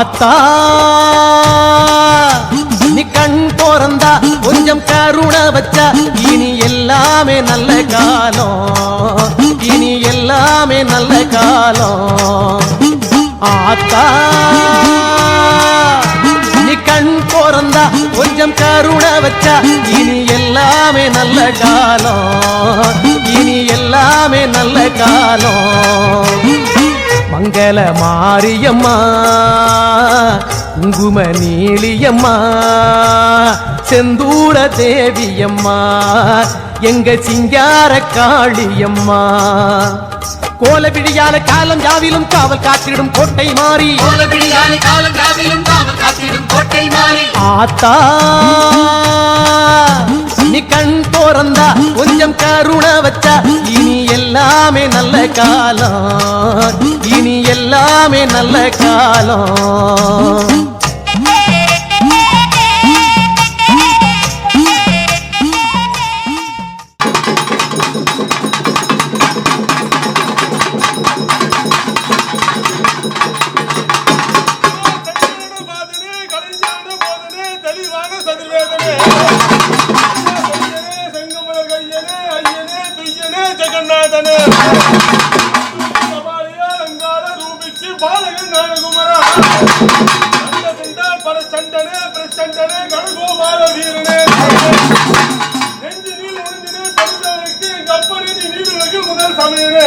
ஆத்தா நீ கண் திறந்தா கொஞ்சம் கருண வச்சா. இனி எல்லாமே நல்ல காலம். இனி எல்லாமே நல்ல காலம். ஆத்தா நீ கண் திறந்தா கொஞ்சம் கருண வச்சா. இனி எல்லாமே நல்ல காலம். இனி எல்லாமே நல்ல காலம். மங்கள மாரியம்மா குங்கும நீலியம்மா செந்தூர தேவியம்மா எங்க சிங்கார காளியம்மா. கோலவிழியால காலம் யாவிலும் காவல் காத்திடும் கோட்டை மாறி. கோலபிடியாலே காலம் காவிலும் காவல் காத்திடும் கோட்டை மாறி. ஆத்தா நீ கண் போறந்தா கொஞ்சம் கருணை வச்சா. இனி எல்லாமே நல்ல காலம். இனி எல்லாமே நல்ல காலம். ஜெகநாதனே. கபாலியா, ரூபிக்கு பாலகன் நாககுமரா. சண்ட துண்ட பிரச்சண்டனே, கணகோபால வீரனே. நெஞ்சு நீள் உறிஞ்சினே, பெருந்தவனுக்கு எங்க அப்பனே, முதல் சமயனே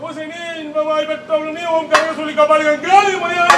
பூசணி இன்பமாய் பெற்றவளுனே உன் கரக சொல்லி கபாலிகள் கேள்வி மரியாதை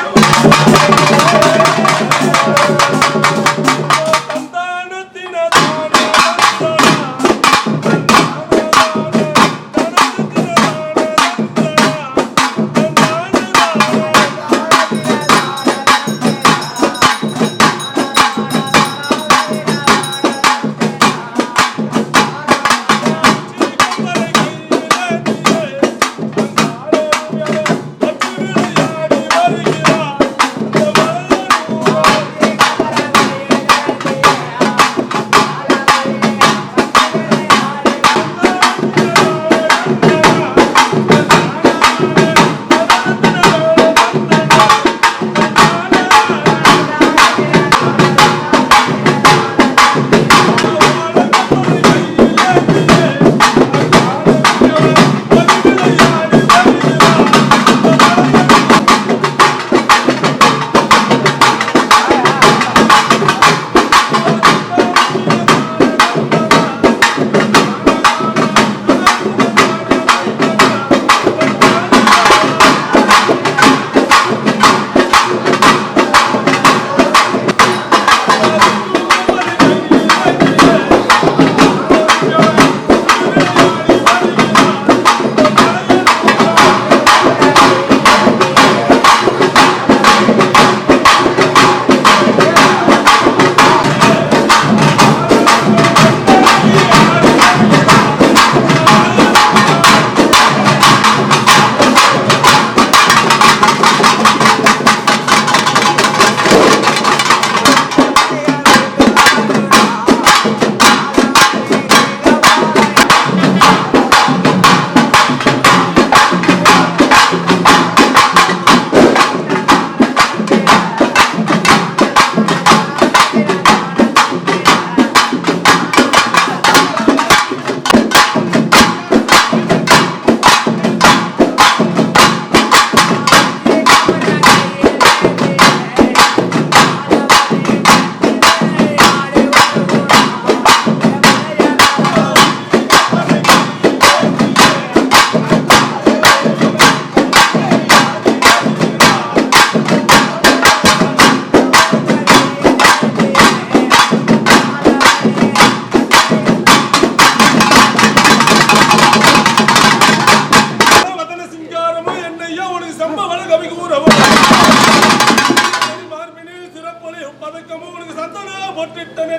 பதக்கமும் உனக்கு சந்தனம் பொட்டிட்டனே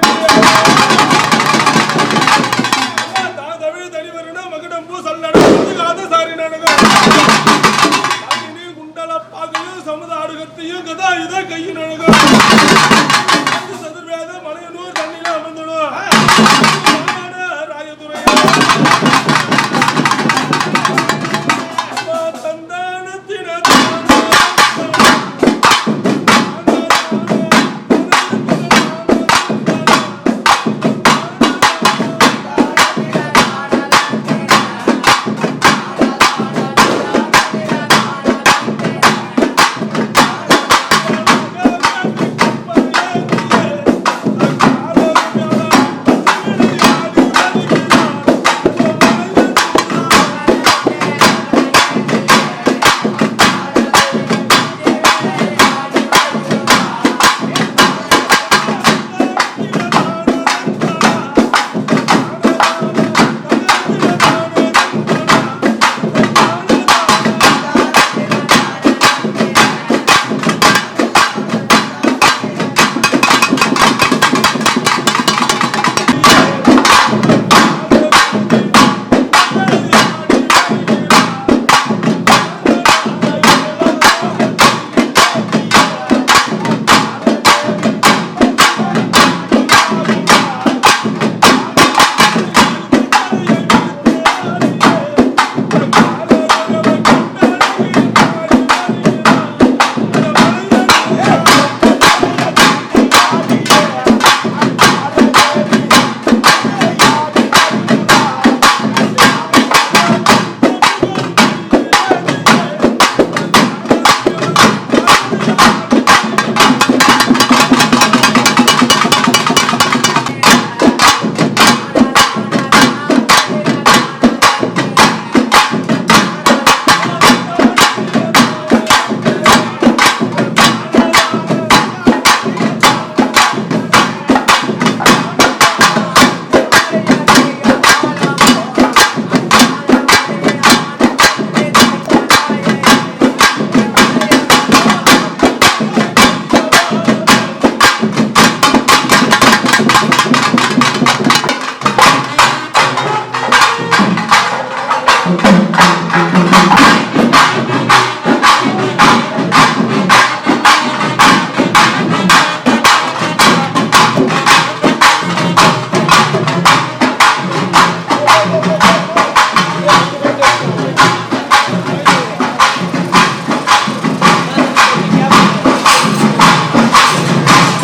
தமிழ் தனிவருனா மகுடம்பூ சல்லடாத சாரி நாடகம் குண்டல பாகையும் சமுதாடுகத்தையும் கதா இதை கையின் அழகம்